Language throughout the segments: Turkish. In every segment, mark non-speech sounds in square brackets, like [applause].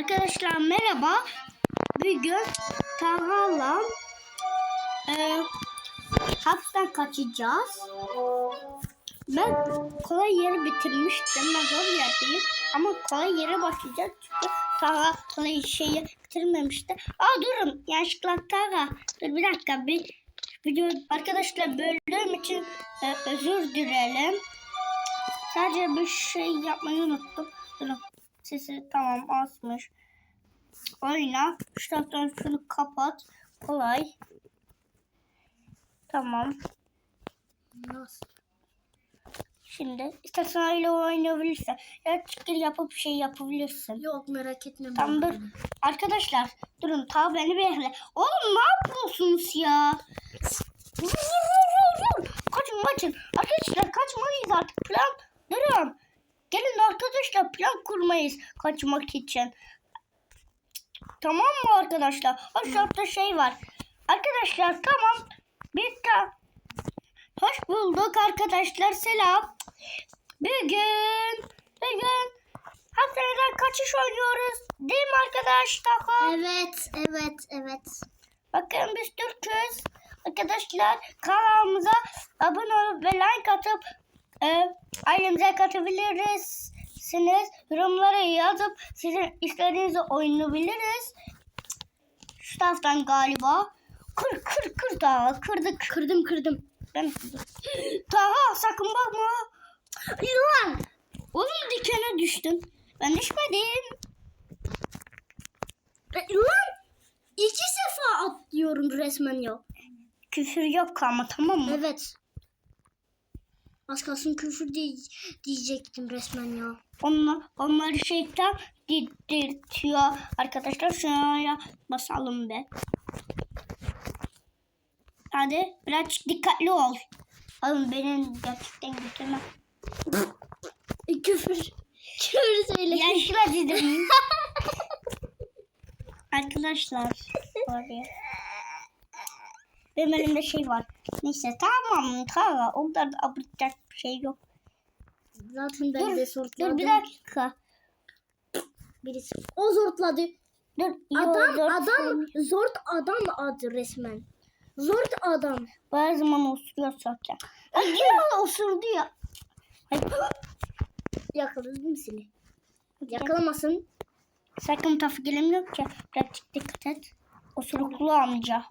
Arkadaşlar merhaba. Bugün Talha'la e, hapisten kaçacağız. Ben kolay yeri bitirmiştim. Ben zor yerdeyim. Ama kolay yere başlayacağız. Çünkü Talha kolay şeyi bitirmemişti. Aa durun. Yanlışlıkla Talha. Dur bir dakika. Bir video arkadaşlar böldüğüm için e, özür dilerim. Sadece bir şey yapmayı unuttum. Durun. Sesi tamam asmış. Oyna. Şu taraftan şunu kapat. Kolay. Tamam. Nasıl? Şimdi istersen öyle oynayabilirsin. Ya çıkır yapıp şey yapabilirsin. Yok merak etme. Tamam dur. Arkadaşlar durun ta beni bekle. Oğlum ne yapıyorsunuz ya? Vur, vur, vur, vur. Kaçın kaçın. Arkadaşlar kaçmalıyız artık plan. Durun. Gelin arkadaşlar plan kurmayız kaçmak için. Tamam mı arkadaşlar? Aşağıda şey var. Arkadaşlar tamam. Bitti. Hoş bulduk arkadaşlar. Selam. Bugün bugün hastaneden kaçış oynuyoruz. Değil mi arkadaşlar? Evet, evet, evet. Bakın biz Türk'üz. Arkadaşlar kanalımıza abone olup ve like atıp e, ailemize katılabilirsiniz. Yorumlara yazıp sizin istediğiniz oynayabiliriz. Şu taraftan galiba. Kır kır kır daha kırdık. Kırdım, kırdım. Ben Taha sakın bakma. Yılan. Oğlum dikene düştün. Ben düşmedim. E, Lan! İki sefa atlıyorum resmen ya. Küfür yok ama tamam mı? Evet. Az kalsın küfür diye, diyecektim resmen ya. Onlar, onları şeytan diddirtiyor. Arkadaşlar şuraya basalım be. Hadi biraz dikkatli ol. Oğlum benim gerçekten götürme. E, küfür. Küfür söyle. Yaşla [laughs] dedim. Arkadaşlar. Oraya. Benim elimde şey var. Neyse tamam tamam. Onda da abartacak bir şey yok. Zaten ben Dur, de sortladım. dur bir dakika. Birisi. O zortladı. Dur. yo, Adam, dur. adam, zort adam adı resmen. Zort adam. Her zaman osuruyor zaten. Ay yine [laughs] osurdu ya. Ay, Yakaladım seni. Yakalamasın. sakın tafı gelemiyor ki. Pratik dikkat et. Osuruklu amca.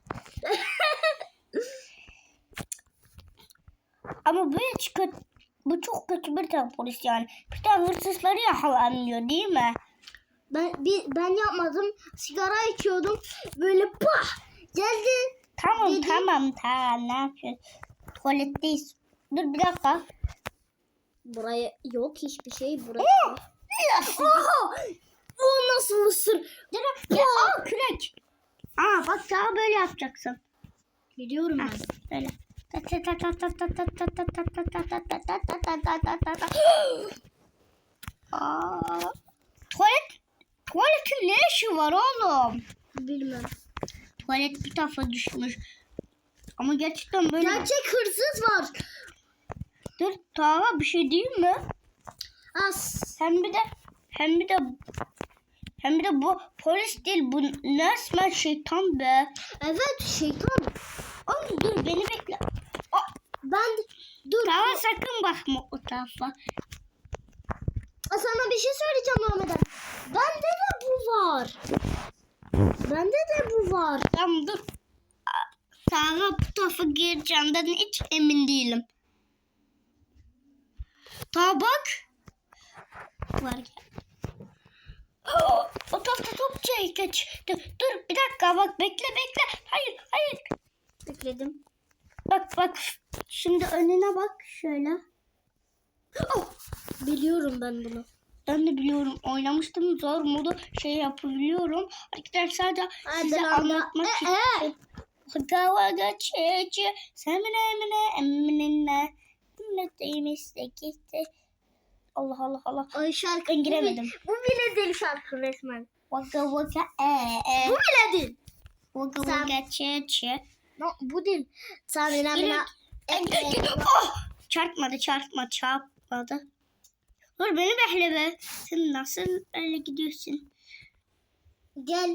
Ama hiç kötü. Bu çok kötü bir tane polis yani. Bir tane hırsızları yakalanmıyor değil mi? Ben bir, ben yapmadım. Sigara içiyordum. Böyle pah geldi. Tamam Dedi. tamam tamam ne yapıyorsun? Tuvaletteyiz. Dur bir dakika. Buraya yok hiçbir şey. Yes. Oha! Bu nasıl mısır? Dur, ya, aa, kürek. Aa bak daha böyle yapacaksın. Biliyorum ben. Böyle. Aa, tuvalet tuvaletin ne işi var oğlum? Bilmem. Tuvalet bir tarafa düşmüş. Ama gerçekten böyle. Gerçek hırsız var. Dur Tava bir şey değil mi? As. Hem bir de hem bir de hem bir de bu polis değil bu resmen şeytan be. Evet şeytan. Oğlum dur beni bekle. Aa, Ben dur. Tava sakın bakma o tarafa. Sana bir şey söyleyeceğim Muhammed'e. Bende de bu var. Bende de bu var. Tamam dur. Tava bu tarafa gireceğimden hiç emin değilim. Ta bak. Var ya. O tarafta top çekiç. Dur, dur bir dakika bak bekle bekle. Hayır hayır. Bekledim. Bak bak şimdi önüne bak şöyle. Oh, Biliyorum ben bunu. ben de biliyorum oynamıştım zor modu şey yapabiliyorum. Arkadaşlar da Hadi size lan, anlatmak e, için. Hava geçici semine emine emine ne değmişse gitti. Allah Allah Allah. Ay şarkı. Ben giremedim. Bu bile değil şarkı resmen. Vaka vaka e e. Bu bile değil. Vaka vaka çe çe. No, bu değil. Samina mina. Oh! Çarpmadı çarpma çarpmadı. Dur beni bekle be. Sen nasıl öyle gidiyorsun? Gel.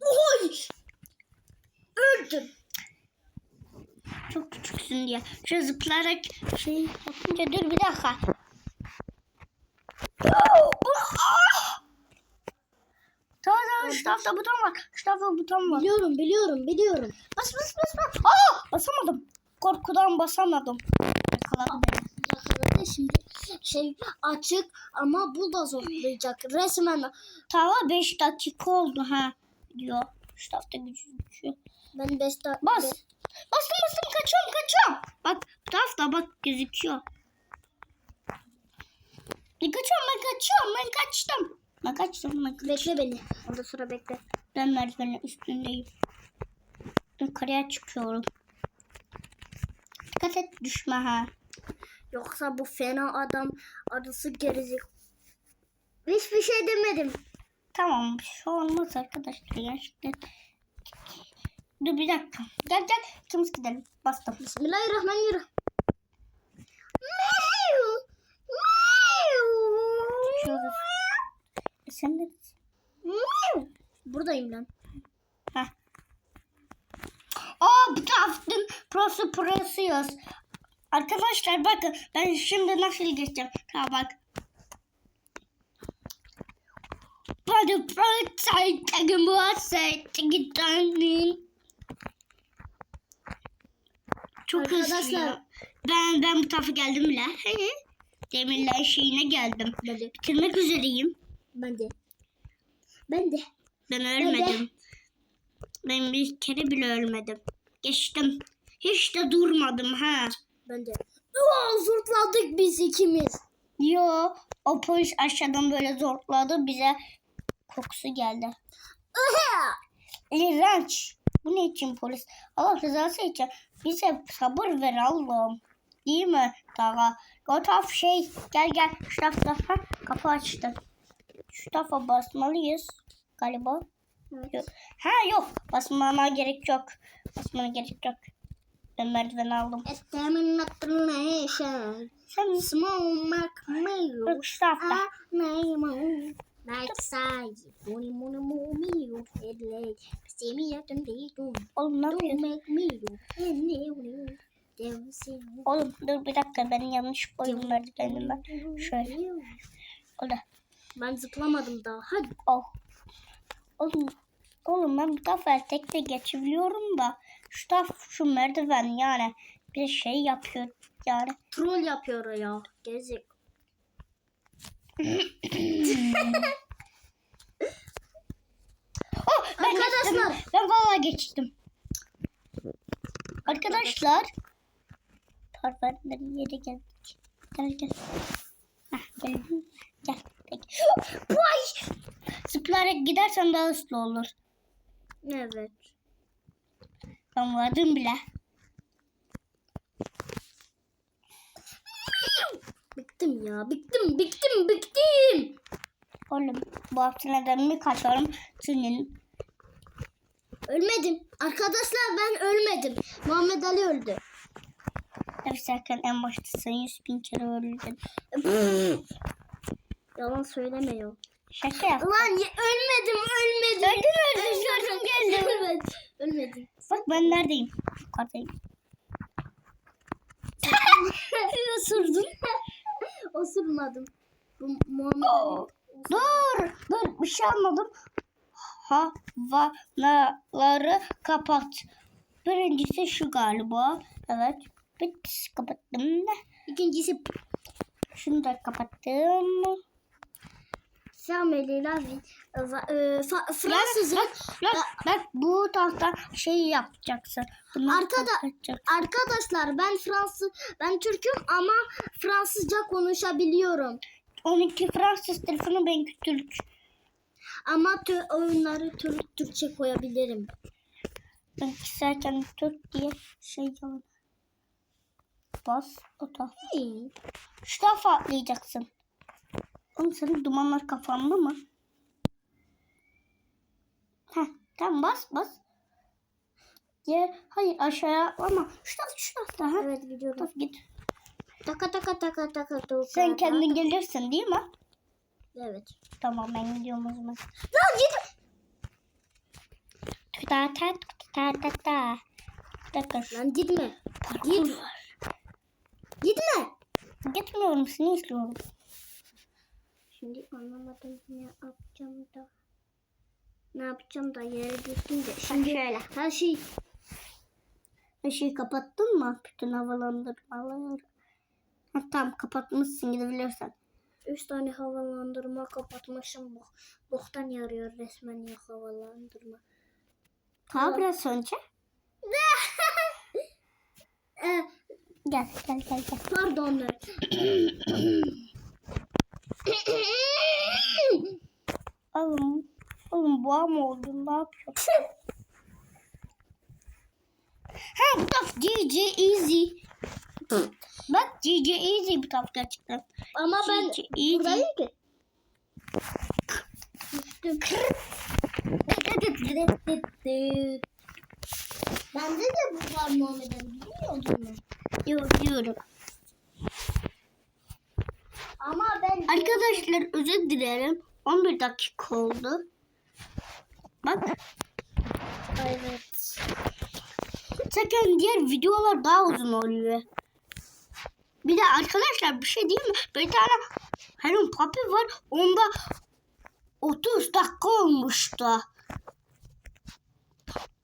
Oy! Öldüm. Çok küçüksün diye. Şu zıplayarak şey yapınca dur bir dakika. Tamam tamam şu tarafta buton var. Şu tarafta buton var. Biliyorum biliyorum biliyorum. Bas bas bas bas. Aa basamadım. Korkudan basamadım. Yakaladı beni. Yakaladı şimdi şey açık ama bu da zorlayacak. Resmen Tamam 5 dakika oldu ha. Diyor. Şu tarafta gözüküyor. ben 5 dakika. Bas. Bastım bastım kaçıyorum kaçıyorum. Bak bu tarafta bak gözüküyor. Ben kaçıyorum ben kaçıyorum ben kaçtım. Ben kaçtım ben kaçtım. Bekle beni. Orada sıra bekle. Ben merdivenin üstündeyim. Yukarıya çıkıyorum. Dikkat et düşme ha. Yoksa bu fena adam arısı gerizek. Hiçbir şey demedim. Tamam bir şey olmaz arkadaşlar gerçekten. Dur bir dakika. Gel gel ikimiz gidelim. Bastım. Bismillahirrahmanirrahim. Meow, meow, Çıkıyoruz. Sen de meow. Buradayım lan. Heh. Aa bu tarafın prosu prosuyuz. Arkadaşlar bakın ben şimdi nasıl geçeceğim. Tamam bak. Bana prosayı takım olsaydı gidelim. Çok hızlı. Ben ben bu tarafa geldim bile. Demirler şeyine geldim. Bitirmek üzereyim. Ben de. Ben de. Ben ölmedim. Ben bir kere bile ölmedim. Geçtim. Hiç de durmadım ha. Ben de. Aa, zurtladık biz ikimiz. Yo, o polis aşağıdan böyle zorladı bize kokusu geldi. İğrenç. Bu ne için polis? Allah rızası için bize sabır ver Allah'ım. Değil mi Tara? O taraf şey gel gel tarafta ha, kapı açtı. Şu tarafa basmalıyız galiba. Yok. Ha yok basmana gerek yok. Basmana gerek yok. Ben merdiven aldım. Sen bak şu tarafta. Name. Night side. Muni muni muni. Headlight. See me at the day. Oğlum ne yapıyorsun? make me me. Oğlum dur bir dakika ben yanlış koydum merdivenime. Şöyle. O da. Ben zıplamadım daha. Hadi. Oh. Oğlum, oğlum ben bu tarafa tekte geçebiliyorum da şu taraf şu merdiven yani bir şey yapıyor yani. Troll yapıyor ya. Gezek. Oh, ben Arkadaşlar. geçtim. Ben valla geçtim. Arkadaşlar. Parfümlerin yere geldik. Gel gel. Heh. Gel. Peki. Vay! Zıplayarak gidersen daha hızlı olur. Evet. Ben vardım bile. Bıktım ya. Bıktım, bıktım, bıktım. Oğlum bu hafta neden mi kaçarım senin? Ölmedim. Arkadaşlar ben ölmedim. Muhammed Ali öldü. Evet Serkan en başta sen yüz bin kere öldün. Yalan söylemiyor. Şaka yap. Ulan ya- ölmedim, ölmedim. Öldün öldün gördüm geldim. Evet, ölmedim. Bak ben neredeyim? Yukarıdayım. Isırdın. [laughs] Osurmadım. Bu Muhammed. Ali. Dur dur bir şey anladım. Havanaları kapat. Birincisi şu galiba. Evet. Bit kapattım. İkincisi Şunu da kapattım. E, fa- Fransızın bak bu tahta şey yapacaksın. Arkada-. Arkadaşlar ben Fransız ben Türk'üm ama Fransızca konuşabiliyorum. 12 Fransız telefonu ben Türk. Ama tü- oyunları Türk Türkçe koyabilirim. Ben zaten Türk diye şey yapalım. Bas o. Şu tarafa atlayacaksın. Oğlum senin dumanlar kafanda mı? Heh, tamam bas bas. Ya, hayır aşağıya atlama. Şu taraf şu tarafta. Ha? Evet gidiyorum. taraf git. Taka taka taka taka taka. Sen kendin gelirsin değil mi? Evet. Tamam ben gidiyorum o zaman. Lan git. Ta ta ta ta ta. Dakika. Lan gitme. Git. Gitme. Gitmiyorum seni izliyorum. Şimdi anlamadım ne yapacağım da. Ne yapacağım da yere düştüm de. Şimdi şöyle. her şey Her şeyi kapattın mı? Bütün havalandırmaları. Ha, tamam kapatmışsın gidebilirsen. üç tane havalandırma kapatmışım. Bok, boktan yarıyor resmen ya havalandırma. Ha biraz önce. [laughs] Ee, Gel gel gel gel. pardon. [laughs] Oğlum. Oğlum boğa mı oldun? Ne yapıyorsun? ha bu taf GG Easy. Bak GG Easy bu taf gerçekten. Ama ben GG Easy. buradayım ki. Bende de bu var Muhammed'in bilmiyordun mu? Yok diyorum. Ama ben Arkadaşlar özür dilerim. 11 dakika oldu. Bak. Evet. Zaten diğer videolar daha uzun oluyor. Bir de arkadaşlar bir şey diyeyim mi? Bir tane Hello Papi var. Onda 30 dakika olmuştu.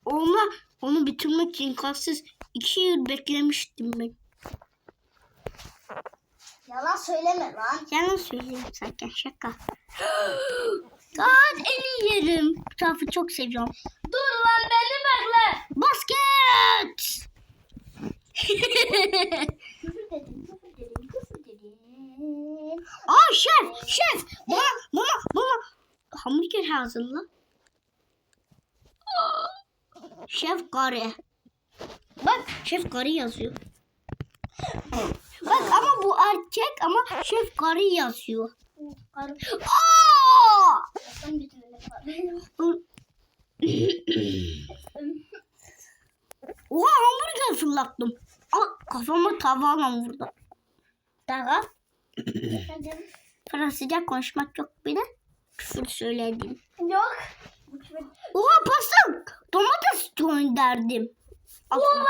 Ona onu bitirmek için kalsız 2 yıl beklemiştim ben. Yalan söyleme lan. Yalan söyleyeyim zaten şaka. God en iyi yerim. Bu tarafı çok seviyorum. Dur lan beni bekle. Basket! Küfür dedim, küfür dedim, küfür dedim. Aa şef, şef. Bana, bana, bana hamburger hazırla. Şef Gari. Bak şef Gari yazıyor. [laughs] Bak ama bu erkek ama şef Gari yazıyor. Aa! Tane Oha hamburger fırlattım. Aa, kafama tavalla vurdu. Daha? Fransızca konuşmak yok bir de küfür söyledim. Yok. Oha pasta domates gönderdim. Oha.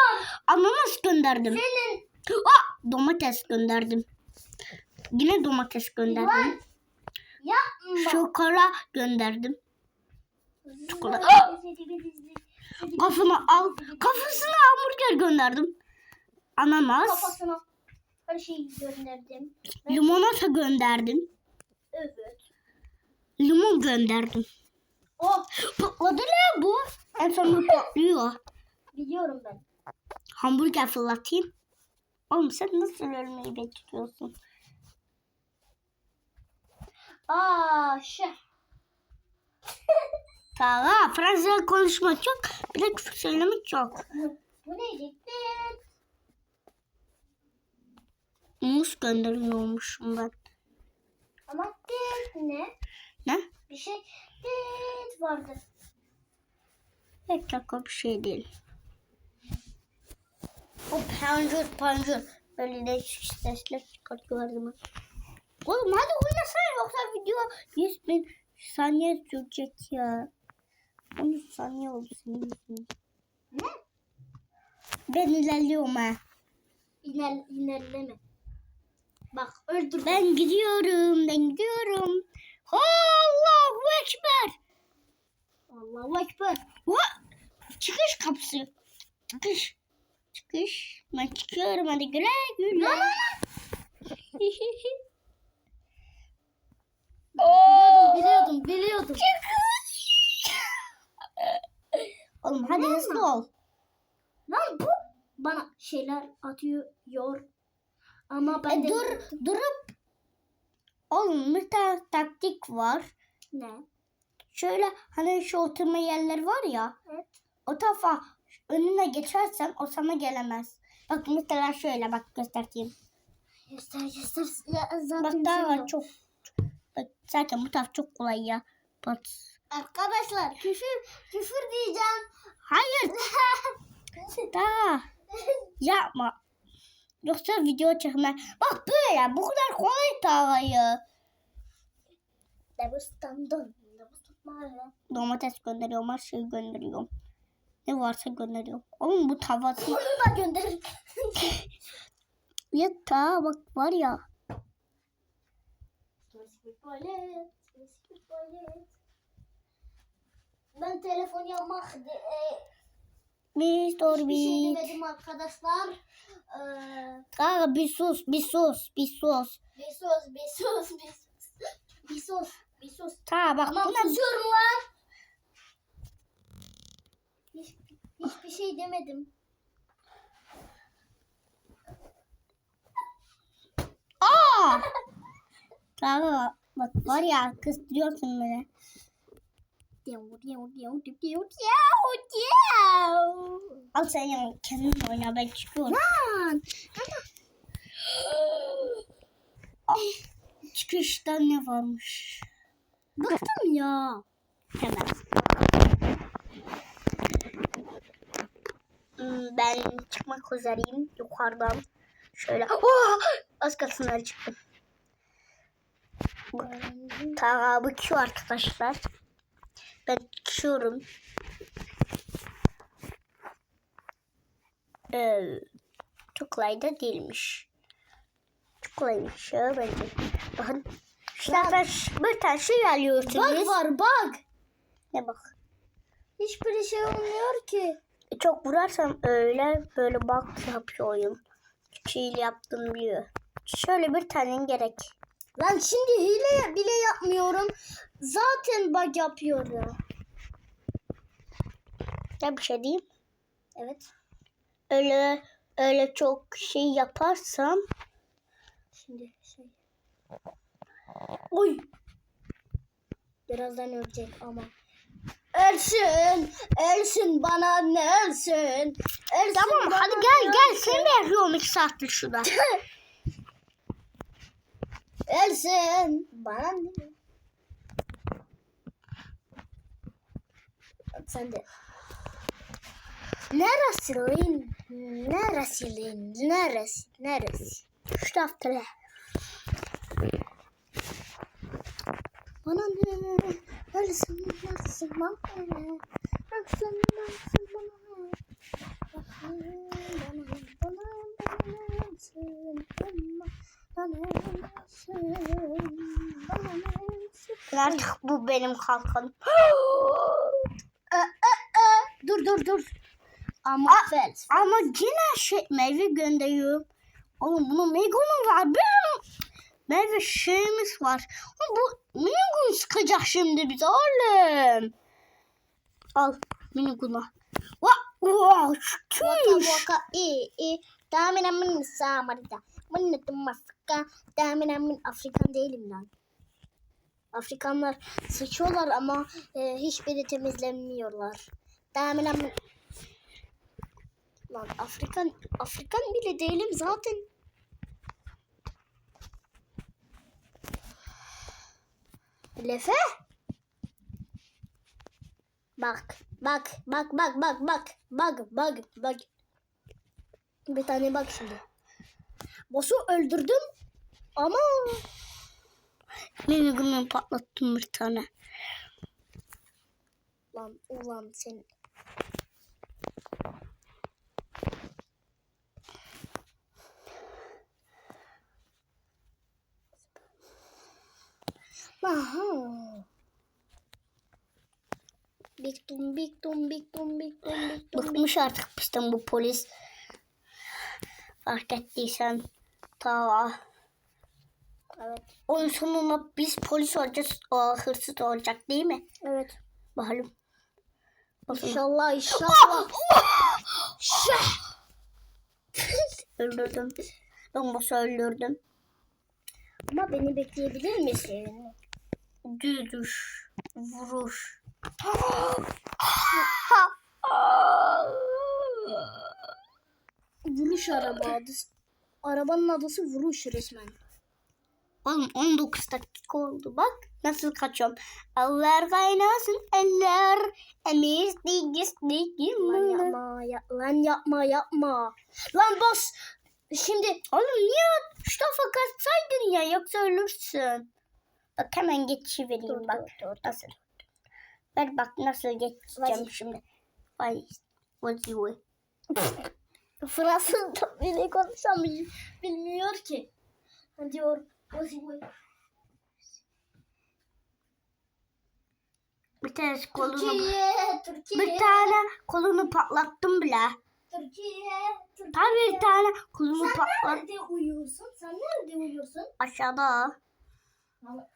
Ananas gönderdim. Senin. Aa, domates gönderdim. Yine domates gönderdim. Yapma. Şokora gönderdim. çikolata. Kafana al. Kafasına hamburger gönderdim. Ananas. Kafasına her şeyi gönderdim. Limonata gönderdim. Evet. Limon gönderdim. Oh Patladı ne bu? En sonunda patlıyor. biliyorum ben. Hamburger fırlatayım. Oğlum sen nasıl ölmeyi bekliyorsun? Aa [laughs] şef. Tamam. Fransızca konuşmak çok. Bir de küfür söylemek çok. Bu neydi? Muz gönderiyormuşum ben. Ama dit ne? Ne? Bir şey dit vardı. Pek çok bir şey değil. O pancur pancur. Böyle değişik sesler çıkartıyor her zaman. Oğlum hadi oynasana yoksa video 100 bin saniye sürecek ya. 13 saniye oldu senin yüzünden. Ne? Ben ilerliyorum ha. İner, inerleme. Bak öldür. Ben gidiyorum, ben gidiyorum. Allahu Ekber. Allahu Ekber. Oha! Çıkış kapısı. Çıkış. Çıkış. Ben çıkıyorum hadi güle güle. [laughs] Biliyordum, biliyordum, biliyordum. Oğlum hadi hızlı ol. Lan bu bana şeyler atıyor. yor. Ama ben E, de... dur, durup. Oğlum bir tane taktik var. Ne? Şöyle hani şu oturma yerleri var ya. Evet. O tarafa önüne geçersen o sana gelemez. Bak mesela şöyle bak göstereyim. Göster göster. Ya, Bak zaten daha şey var yok. çok. Bak zaten bu taraf çok kolay ya. Bak. Arkadaşlar küfür küfür diyeceğim. Hayır. [laughs] Daha. Yapma. Yoksa video çekme. Bak böyle bu kadar kolay mare. Domates gönderiyorum her şeyi gönderiyorum. Ne varsa gönderiyorum. Oğlum bu tavası. Onu da gönder. [laughs] Ya ta bak var ya. Ben telefon yapmak de, e, Bir dur hiçbir şey bir. demedim arkadaşlar. Ee, Kanka bir sus bir sus bir sus. bir sus, bir sus, bir sus. Bir sus, bir sus. Ta bak buna susuyorum lan. Hiç, hiçbir şey demedim. Aa! Kanka bak var ya kıstırıyorsun beni. Al sen ya kendin oyna ben çıkıyorum. Lan. Aa, [gasps] Çıkışta ne varmış? Bıktım ya. Hemen. Ben çıkmak üzereyim yukarıdan. Şöyle. Oh! Az kalsın çıktım. Taha bıkıyor arkadaşlar. Ben çıkıyorum. Ee, çok kolay da değilmiş. Çok kolaymış ya bence. Bakın. İşte ben bir tane şey alıyorsunuz. Bug var bug. Ne bak. Hiçbir şey olmuyor ki. Çok vurarsam öyle böyle bak yapıyor oyun. Çiğil yaptım diyor. Şöyle bir tane gerek. Lan şimdi hile bile yapmıyorum. Zaten bug yapıyor ya. Ya bir şey diyeyim. Evet. Öyle öyle çok şey yaparsam Şimdi şey. Oy. Birazdan ölecek ama. Ölsün. Ölsün bana ne ölsün. Ölsün Tamam hadi gel gel ölsün. seni bekliyorum iki saattir şurada. [laughs] Ölsün. Bana ne? Sen de. Neresi lan? Neresi lan? Neresi? Neresi? Şu tarafta. Bana ne? Öyle sırmam, sırmam öyle. Artık bu benim kalkanım. [gasps] dur dur dur. Ama A, ama yine şey meyve gönderiyorum. Oğlum bunun Mego'nun var. Meyve şeyimiz var. Bu minigun sıkacak şimdi bize oğlum. Al minigunu. Vah! Vah! Waka Tüş! waka i i. Damina min samarita. Min maska. Damina min Afrikan değilim lan. Afrikanlar sıçıyorlar ama e, hiçbiri temizlenmiyorlar. Damina min Lan Afrikan Afrikan bile değilim zaten. Lefe? Bak, bak, bak, bak, bak, bak, bak, bak, bak. Bir tane bak şimdi. Boss'u öldürdüm ama Minigunu patlattım bir tane. lan ulan sen Aha. Big tum big tum big tum big tum big tum. Bıkmış artık bizden bu polis. Fark ettiysen ta Evet. oyun sonunda biz polis olacağız. O hırsız olacak değil mi? Evet. Bakalım. Bakalım. İnşallah inşallah. Öldürdüm. Ben boss'u öldürdüm. Ama beni bekleyebilir misin? Düdüş. Vuruş. Vuruş araba adı. Arabanın adısı vuruş resmen. Oğlum 19 dakika oldu bak. Nasıl kaçıyorum. Eller kaynasın eller. Emiz digis Lan digim. yapma, ya, lan yapma, yapma. Lan boss. Şimdi Oğlum niye şu tarafa kaçsaydın ya yoksa ölürsün. Bak hemen geçivereyim Dur, bak. dur, dur, Nasıl? Ver bak nasıl geçeceğim Vay. şimdi. Vay. What's [laughs] your Fransızca bile konuşan bil- bilmiyor ki. Diyor. Bir tane kolunu Türkiye, Türkiye, bir tane kolunu patlattım bile. Türkiye, Türkiye. Tabii bir tane kolunu Sen patlat nerede uyuyorsun? Sen nerede uyuyorsun? aşağıda. Aşağı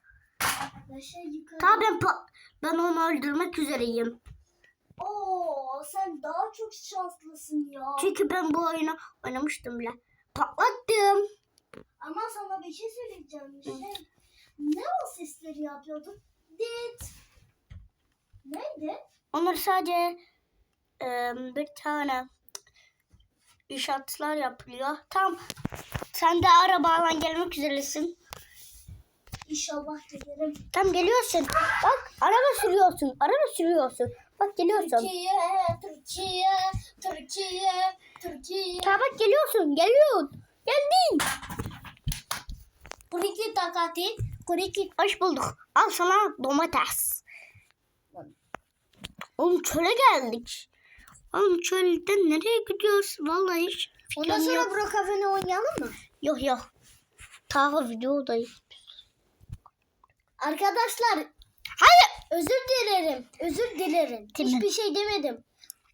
Tabii ben, ben onu öldürmek üzereyim. Oo, sen daha çok şanslısın ya. Çünkü ben bu oyunu oynamıştım bile. Patlattım. Ama sana bir şey söyleyeceğim. Şey, ne o sesleri yapıyordun? Dit. Neydi? Onlar sadece e, bir tane inşaatlar yapılıyor. Tam sen de arabayla gelmek üzeresin. İnşallah gelirim. Tam geliyorsun. Bak araba sürüyorsun. Araba sürüyorsun. Bak geliyorsun. Türkiye, Türkiye, Türkiye, Türkiye. Ta bak geliyorsun. Geliyorsun. Geldin. Kuriki takati, kuriki. Hoş bulduk. Al sana domates. Oğlum çöle geldik. Oğlum çölden nereye gidiyoruz? Vallahi hiç Ondan fikrim sonra yok. Bro Cafe'ne oynayalım mı? Yok yok. Ta videodayız. Arkadaşlar Hayır. özür dilerim. Özür dilerim. Değil mi? Hiçbir şey demedim.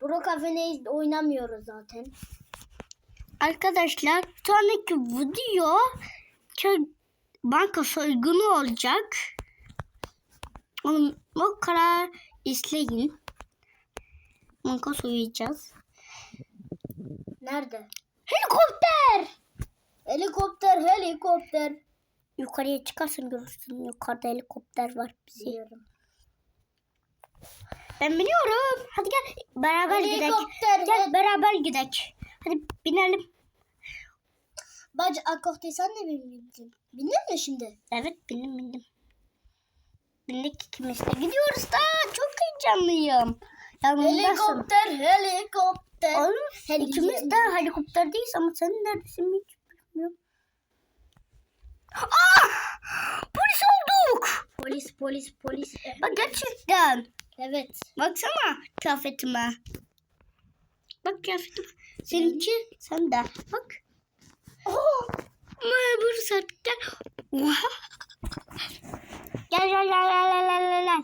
Bro Cafe'ne oynamıyoruz zaten. Arkadaşlar sonraki video banka soygunu olacak. Onu o kadar izleyin. Banka soyacağız. Nerede? Helikopter! Helikopter, helikopter. Yukarıya çıkarsın görürsün. Yukarıda helikopter var bizi. Biliyorum. Ben biniyorum. Hadi gel beraber gidelim. Helikopter. Gel beraber gidelim. Hadi binelim. Bacı akofte sen de mi bindin? Bindin mi şimdi? Evet bindim bindim. Bindik ikimiz de gidiyoruz da çok heyecanlıyım. Yanımdasın. Helikopter, helikopter. Oğlum Heli- ikimiz de helikopterdeyiz ama sen neredesin hiç bilmiyorum. Ah! Polis olduk. Polis, polis. Bak gerçekten. Evet. Baksana kıyafetime. Bak kıyafetime. Seninki sen de. Bak. Oh! Memur sattı. Oha. Gel gel gel gel gel gel gel.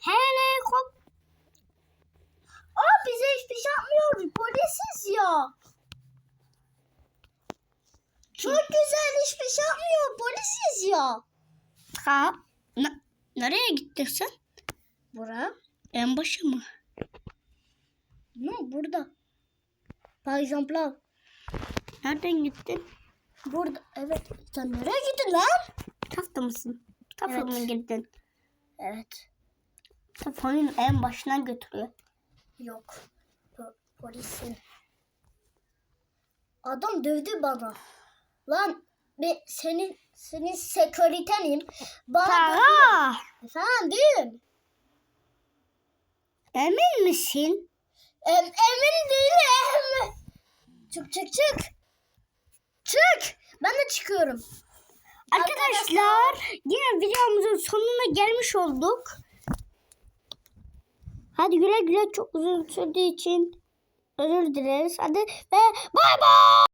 Helikopter. Aa bize hiçbir şey yapmıyor. Polisiz ya. Çok güzel hiçbir şey yapmıyor. Polisiz ya. Ha. Ne- nereye gittin sen? Bura. En başa mı? Ne burada? Par exemple. Nereden gittin? Burada. Evet. Sen nereye gittin lan? Tafta mısın? Tafa Evet. mı girdin? Evet. Tafanın en başına götürüyor. Yok. Po- polisin. Adam dövdü bana. Lan be, senin senin sekreterim. Bana Para. Efendim. Emin misin? Em, emin değilim. Çık çık çık. Çık. Ben de çıkıyorum. Arkadaşlar yine videomuzun sonuna gelmiş olduk. Hadi güle güle çok uzun sürdüğü için özür dileriz. Hadi ve bay bay.